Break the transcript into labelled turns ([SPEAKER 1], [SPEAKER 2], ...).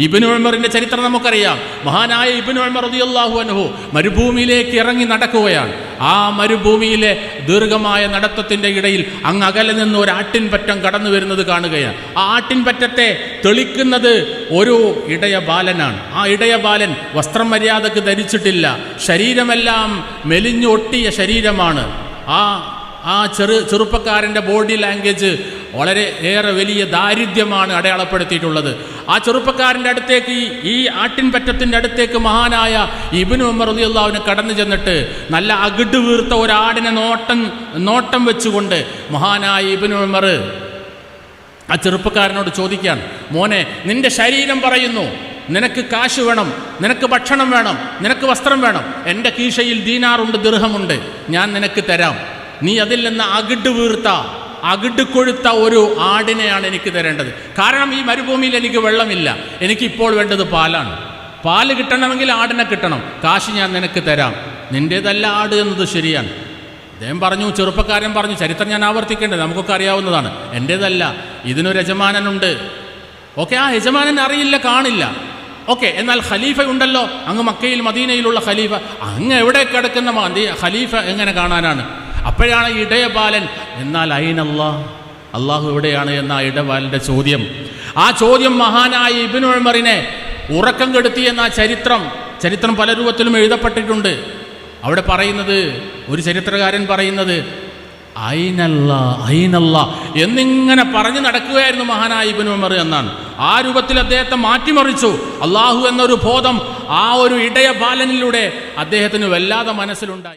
[SPEAKER 1] ഇബിനു ഉമറിന്റെ ചരിത്രം നമുക്കറിയാം. മഹാനായ ഇബിനു ഉമർ റളിയല്ലാഹു അൻഹു മരുഭൂമിയിലേക്ക് ഇറങ്ങി നടക്കുകയാണ്. ആ മരുഭൂമിയിലെ ദീർഘമായ നടത്തത്തിന്റെ ഇടയിൽ അങ്ങ് അകലെ നിന്ന് ഒരു ആട്ടിൻപറ്റം കടന്നു വരുന്നത് കാണുകയാണ്. ആ ആട്ടിൻപറ്റത്തെ തെളിക്കുന്നത് ഒരു ഇടയ ബാലനാണ് ആ ഇടയ ബാലൻ വസ്ത്രം മര്യാദയ്ക്ക് ധരിച്ചിട്ടില്ല. ശരീരമെല്ലാം മെലിഞ്ഞൊട്ടിയ ശരീരമാണ്. ആ ആ ചെറു ചെറുപ്പക്കാരന്റെ ബോഡി ലാംഗ്വേജ് വളരെ ഏറെ വലിയ ദാരിദ്ര്യമാണ് അടയാളപ്പെടുത്തിയിട്ടുള്ളത്. ആ ചെറുപ്പക്കാരന്റെ അടുത്തേക്ക് ഈ- ആട്ടിൻപറ്റത്തിന്റെ അടുത്തേക്ക് മഹാനായ ഇബിനു ഉമർ റളിയല്ലാഹുവിനെ കടന്നു ചെന്നിട്ട് നല്ല അകിട് വീർത്ത ഒരാടിനെ നോട്ടം നോട്ടം വെച്ചുകൊണ്ട് മഹാനായ ഇബിനു ഉമർ ആ ചെറുപ്പക്കാരനോട് ചോദിക്കുകയാണ് മോനെ നിന്റെ ശരീരം പറയുന്നു നിനക്ക് കാശ് വേണം നിനക്ക് ഭക്ഷണം വേണം നിനക്ക് വസ്ത്രം വേണം എന്റെ കീശയിൽ ദീനാറുണ്ട് ദീർഘമുണ്ട് ഞാൻ നിനക്ക് തരാം. നീ അതിൽ നിന്ന് അകിട് വീർത്ത. അകിട് കൊഴുത്ത ഒരു ആടിനെയാണ് എനിക്ക് തരേണ്ടത്. കാരണം ഈ മരുഭൂമിയിൽ എനിക്ക് വെള്ളമില്ല. എനിക്കിപ്പോൾ വേണ്ടത് പാലാണ്. പാൽ കിട്ടണമെങ്കിൽ ആടിനെ കിട്ടണം. കാശ് ഞാൻ നിനക്ക് തരാം. നിന്റേതല്ല ആട് എന്നത് ശരിയാണ്. അദ്ദേഹം പറഞ്ഞു ചെറുപ്പക്കാരൻ പറഞ്ഞു ചരിത്രം ഞാൻ ആവർത്തിക്കേണ്ടത് നമുക്കൊക്കെ അറിയാവുന്നതാണ്. എന്റേതല്ല ഇതിനൊരു യജമാനനുണ്ട്. ഓക്കെ ആ യജമാനൻ അറിയില്ല കാണില്ല. ഓക്കെ എന്നാൽ ഖലീഫ ഉണ്ടല്ലോ. അങ്ങ് മക്കയിൽ മദീനയിലുള്ള ഖലീഫ. അങ്ങ് എവിടെ കിടക്കുന്ന ഖലീഫ എങ്ങനെ കാണാനാണ്? അപ്പോഴാണ് ഇടയബാലൻ എന്നാൽ അയിനല്ലാ അള്ളാഹു എവിടെയാണ്? എന്ന ആ ചോദ്യം. ആ ചോദ്യം മഹാനായ ഇബിൻ ഉമറിനെ ഉറക്കം കെടുത്തി എന്ന ചരിത്രം ചരിത്രം പല രൂപത്തിലും എഴുതപ്പെട്ടിട്ടുണ്ട്. അവിടെ പറയുന്നത് ഒരു ചരിത്രകാരൻ പറയുന്നത് അയിനല്ല അയിനല്ല എന്നിങ്ങനെ പറഞ്ഞു നടക്കുകയായിരുന്നു മഹാനായ ഇബിൻ ഉമർ എന്നാണ്. ആ രൂപത്തിൽ അദ്ദേഹത്തെ മാറ്റിമറിച്ചു. അള്ളാഹു എന്നൊരു ബോധം ആ ഒരു ഇടയ ബാലനിലൂടെ അദ്ദേഹത്തിന് വല്ലാതെ മനസ്സിലുണ്ടായി.